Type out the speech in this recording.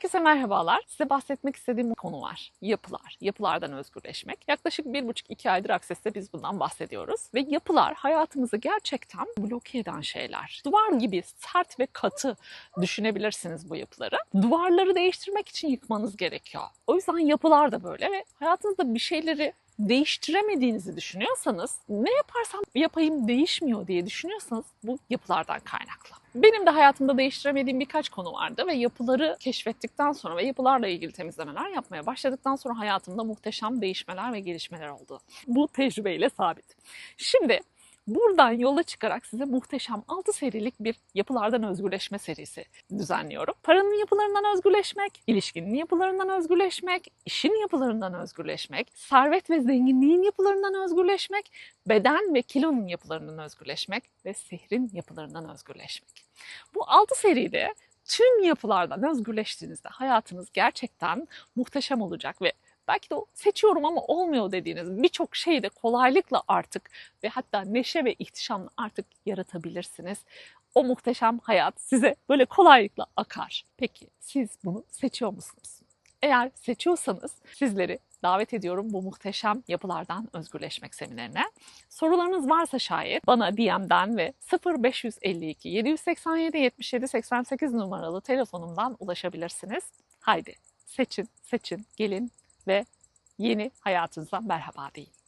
Herkese merhabalar. Size bahsetmek istediğim konu var. Yapılar. Yapılardan özgürleşmek. Yaklaşık bir buçuk iki aydır Akses'te biz bundan bahsediyoruz. Ve yapılar hayatımızı gerçekten bloke eden şeyler. Duvar gibi sert ve katı düşünebilirsiniz bu yapıları. Duvarları değiştirmek için yıkmanız gerekiyor. O yüzden yapılar da böyle ve hayatınızda bir şeyleri değiştiremediğinizi düşünüyorsanız ne yaparsam yapayım değişmiyor diye düşünüyorsanız bu yapılardan kaynaklı. Benim de hayatımda değiştiremediğim birkaç konu vardı ve yapıları keşfettikten sonra ve yapılarla ilgili temizlemeler yapmaya başladıktan sonra hayatımda muhteşem değişmeler ve gelişmeler oldu. Bu tecrübeyle sabit. Şimdi Buradan yola çıkarak size muhteşem 6 serilik bir yapılardan özgürleşme serisi düzenliyorum. Paranın yapılarından özgürleşmek, ilişkinin yapılarından özgürleşmek, işin yapılarından özgürleşmek, servet ve zenginliğin yapılarından özgürleşmek, beden ve kilonun yapılarından özgürleşmek ve sihrin yapılarından özgürleşmek. Bu 6 seride tüm yapılardan özgürleştiğinizde hayatınız gerçekten muhteşem olacak ve belki de seçiyorum ama olmuyor dediğiniz birçok şeyi de kolaylıkla artık ve hatta neşe ve ihtişamla artık yaratabilirsiniz. O muhteşem hayat size böyle kolaylıkla akar. Peki siz bunu seçiyor musunuz? Eğer seçiyorsanız sizleri davet ediyorum bu muhteşem yapılardan özgürleşmek seminerine. Sorularınız varsa şayet bana DM'den ve 0552 787 77 88 numaralı telefonumdan ulaşabilirsiniz. Haydi seçin, seçin, gelin ve yeni hayatınıza merhaba deyin.